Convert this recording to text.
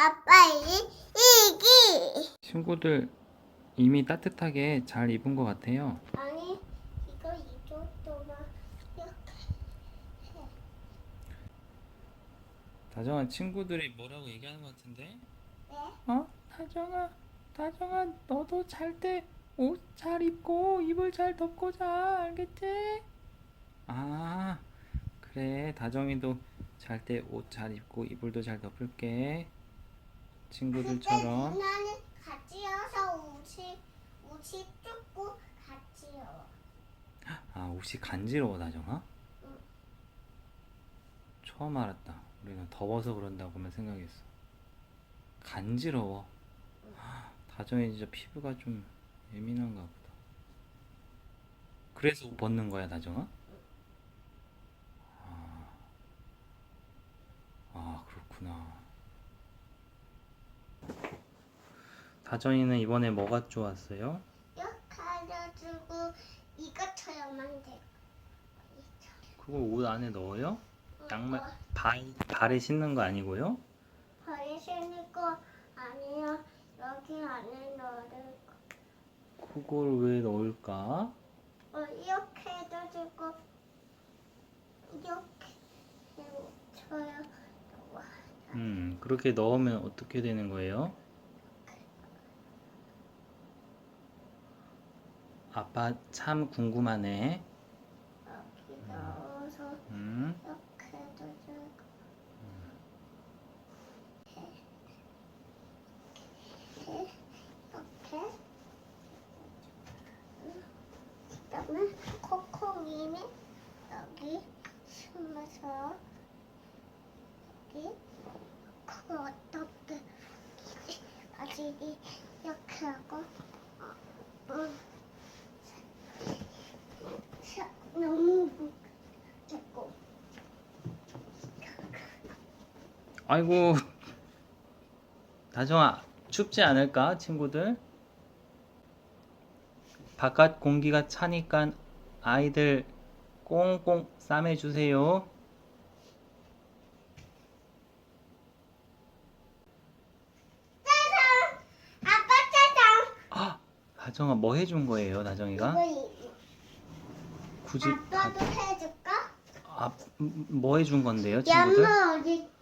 아빠 이 이기. 친구들 이미 따뜻하게 잘 입은 것 같아요. 아니 이거 이 정도만 이렇게 해. 다정아 친구들이 뭐라고 얘기하는 것 같은데? 네? 어? 다정아, 다정아 너도 잘 때 옷 잘 입고 이불 잘 덮고 자 알겠지? 아 그래 다정이도 잘 때 옷 잘 입고 이불도 잘 덮을게 친구들처럼 나는 같이 여서 옷이 옷이 좁고 같이 여. 아 옷이 간지러워 다정아? 응. 처음 알았다 우리는 더워서 그런다고만 생각했어 간지러워 다정이 진짜 피부가 좀 예민한가 보다 그래서 옷 벗는 거야 다정아? 아, 아 그렇구나 다정이는 이번에 뭐가 좋았어요? 이렇게 해가지고 이것처럼만 돼. 그걸 옷 안에 넣어요? 양말 어, 발, 발에 신는 거 아니고요? 발이 신고 아니요 여기 안에 넣을 거. 그걸 왜 넣을까? 어, 이렇게 해가지고 이렇게 쳐요. 음, 그렇게 넣으면 어떻게 되는 거예요? 아빠 참 궁금하네. 여기 넣어서 음, 이렇게 해가지고 이렇게 그다음에 콩콩이는 여기 숨어서 여기 그걸 어떻게 바지를 이렇게 하고 어, 어. 자, 너무 무겁고 아이고, 다정아, 춥지 않을까, 친구들? 바깥 공기가 차니까 아이들 꽁꽁 싸매주세요. 아, 다정아, 뭐 해준 거예요, 다정이가? 굳이 다, 아빠도 해줄까? 아, 음, 뭐 해준 건데요, 친구들? 어디?